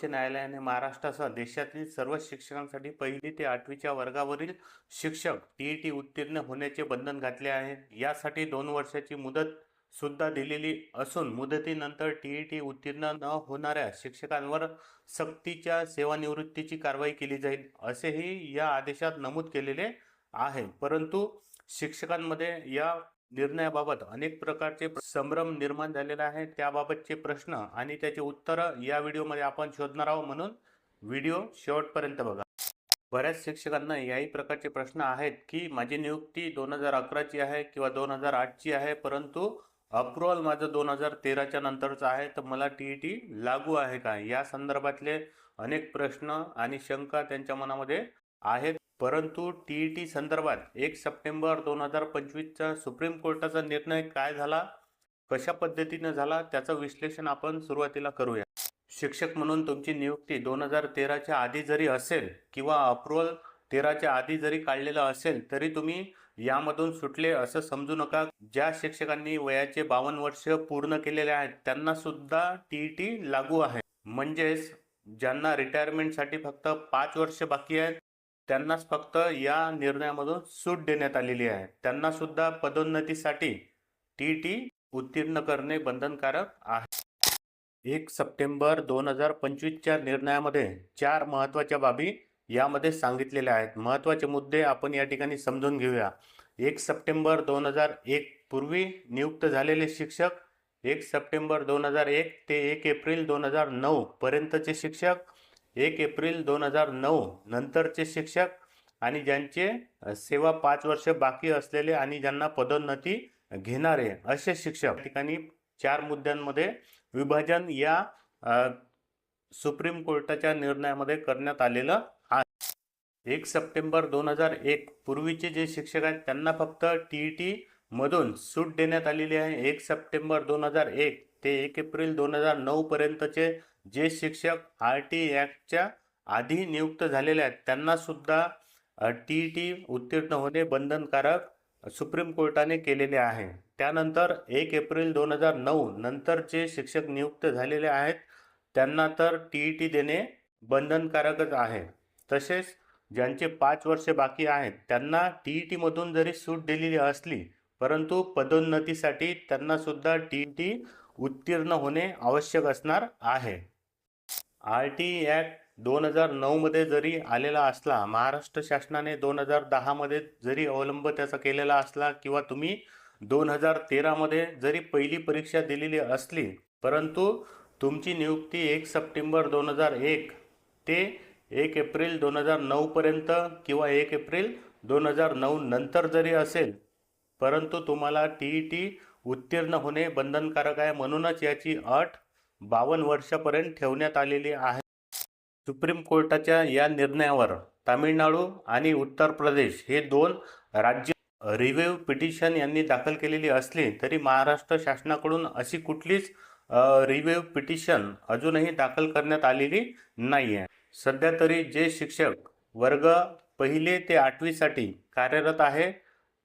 सर्वोच्च न्यायालयाने महाराष्ट्रासह देशातील सर्व शिक्षकांसाठी पहिली ते आठवीच्या वर्गावरील शिक्षक टीईटी उत्तीर्ण होण्याचे बंधन घातले आहे. यासाठी दोन वर्षाची मुदत सुद्धा दिलेली असून मुदतीनंतर टीईटी उत्तीर्ण न होणाऱ्या शिक्षकांवर सक्तीच्या सेवानिवृत्तीची कारवाई केली जाईल असेही या आदेशात नमूद केलेले आहे. परंतु शिक्षकांमध्ये या निर्णयाबाबत अनेक प्रकारचे संभ्रम निर्माण झालेला आहे त्याबाबतचे प्रश्न आणि त्याचे उत्तरं या व्हिडिओमध्ये आपण शोधणार आहोत म्हणून व्हिडिओ शेवटपर्यंत बघा. बऱ्याच शिक्षकांना याही प्रकारचे प्रश्न आहेत की माझी नियुक्ती दोन हजार अकराची आहे किंवा दोन हजार आठची आहे परंतु अप्रुव्हल माझं दोन हजार तेराच्या नंतरचं आहे तर मला टी ई टी लागू आहे का? या संदर्भातले अनेक प्रश्न आणि शंका त्यांच्या मनामध्ये आहेत. परंतु टी ई टी संदर्भात एक सप्टेंबर दोन हजार पंचवीसचा सुप्रीम कोर्टाचा निर्णय काय झाला? कशा पद्धतीनं झाला? त्याचं विश्लेषण आपण सुरुवातीला करूया. शिक्षक म्हणून तुमची नियुक्ती दोन हजार तेराच्या आधी जरी असेल किंवा अप्रुव्हल तेराच्या आधी जरी काढलेलं असेल तरी तुम्ही यामधून सुटले असं समजू नका. ज्या शिक्षकांनी वयाचे बावन्न वर्ष पूर्ण केलेले आहेत त्यांना सुद्धा टी ई टी लागू आहे. म्हणजेच ज्यांना रिटायरमेंटसाठी फक्त पाच वर्ष बाकी आहेत त्यांनाच फक्त या निर्णयामधून सूट देण्यात आलेली आहे. त्यांना सुद्धा पदोन्नतीसाठी टी टी उत्तीर्ण करणे बंधनकारक आहे. एक सप्टेंबर दोन हजार पंचवीसच्या निर्णयामध्ये चार महत्त्वाच्या बाबी यामध्ये सांगितलेल्या आहेत. महत्त्वाचे मुद्दे आपण या ठिकाणी समजून घेऊया. एक सप्टेंबर दोन हजार एक पूर्वी नियुक्त झालेले शिक्षक एक सप्टेंबर दोन हजार एक ते एक एप्रिल दोन हजार नऊ पर्यंतचे शिक्षक एक एप्रिल दोन हजार नऊ नंतरचे शिक्षक आणि ज्यांचे सेवा पाच वर्ष बाकी असलेले आणि ज्यांना पदोन्नती घेणारे असे शिक्षक. ठिकाणी चार मुद्द्यांमध्ये विभाजन या सुप्रीम कोर्टाच्या निर्णयामध्ये करण्यात आलेलं आहे. एक सप्टेंबर दोन हजार एक पूर्वीचे जे शिक्षक आहेत त्यांना फक्त टी ई टी मधून सूट देण्यात आलेली आहे. एक सप्टेंबर दोन हजार एक ते एक एप्रिल दोन हजार नऊ पर्यंतचे जे शिक्षक आर टी ॲक्टच्या आधी नियुक्त झालेले आहेत त्यांनासुद्धा टी ई टी उत्तीर्ण होणे बंधनकारक सुप्रीम कोर्टाने केलेले आहे. त्यानंतर एक एप्रिल दोन हजार नऊ नंतर जे शिक्षक नियुक्त झालेले आहेत त्यांना तर टी ई टी देणे बंधनकारकच आहे. तसेच ज्यांचे पाच वर्षे बाकी आहेत त्यांना टी ई टीमधून जरी सूट दिलेली असली परंतु पदोन्नतीसाठी त्यांनासुद्धा टी ई टी उत्तीर्ण होणे आवश्यक असणार आहे. आर टी ॲक्ट दोन हजार नऊमध्ये जरी आलेला असला महाराष्ट्र शासनाने दोन हजार दहामध्ये जरी अवलंब त्याचा केलेला असला किंवा तुम्ही दोन हजार तेरामध्ये जरी पहिली परीक्षा दिलेली असली परंतु तुमची नियुक्ती एक सप्टेंबर दोन हजार एक ते एक एप्रिल दोन हजार नऊपर्यंत किंवा एक एप्रिल दोन हजार नऊ नंतर जरी असेल परंतु तुम्हाला टी ई टी उत्तीर्ण होणे बंधनकारक आहे. म्हणूनच याची अट बावन्न वर्षापर्यंत ठेवण्यात आलेली आहे. सुप्रीम कोर्टाच्या या निर्णयावर तामिळनाडू आणि उत्तर प्रदेश हे दोन राज्य रिव्ह्यू पिटिशन यांनी दाखल केलेली असली तरी महाराष्ट्र शासनाकडून अशी कुठलीच रिव्ह्यू पिटिशन अजूनही दाखल करण्यात आलेली नाही आहे सध्या तरी जे शिक्षक वर्ग पहिले ते आठवीसाठी कार्यरत आहे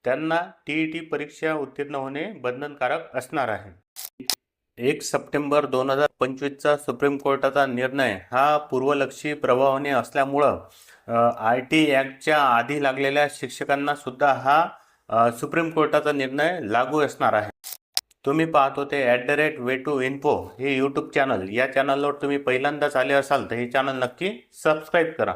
त्यांना टी ई टी परीक्षा उत्तीर्ण होणे बंधनकारक असणार आहे. एक सप्टेंबर दोन हजार पंचवीसचा सुप्रीम कोर्टाचा निर्णय हा पूर्वलक्षी प्रभावाने असल्यामुळं आय टी ॲक्टच्या आधी लागलेल्या शिक्षकांना सुद्धा हा सुप्रीम कोर्टाचा निर्णय लागू असणार आहे. तुम्ही पाहत होते at the rate way to info हे यूट्यूब चॅनल. या चॅनलवर तुम्ही पहिल्यांदाच आले असाल तर हे चॅनल नक्की सबस्क्राईब करा.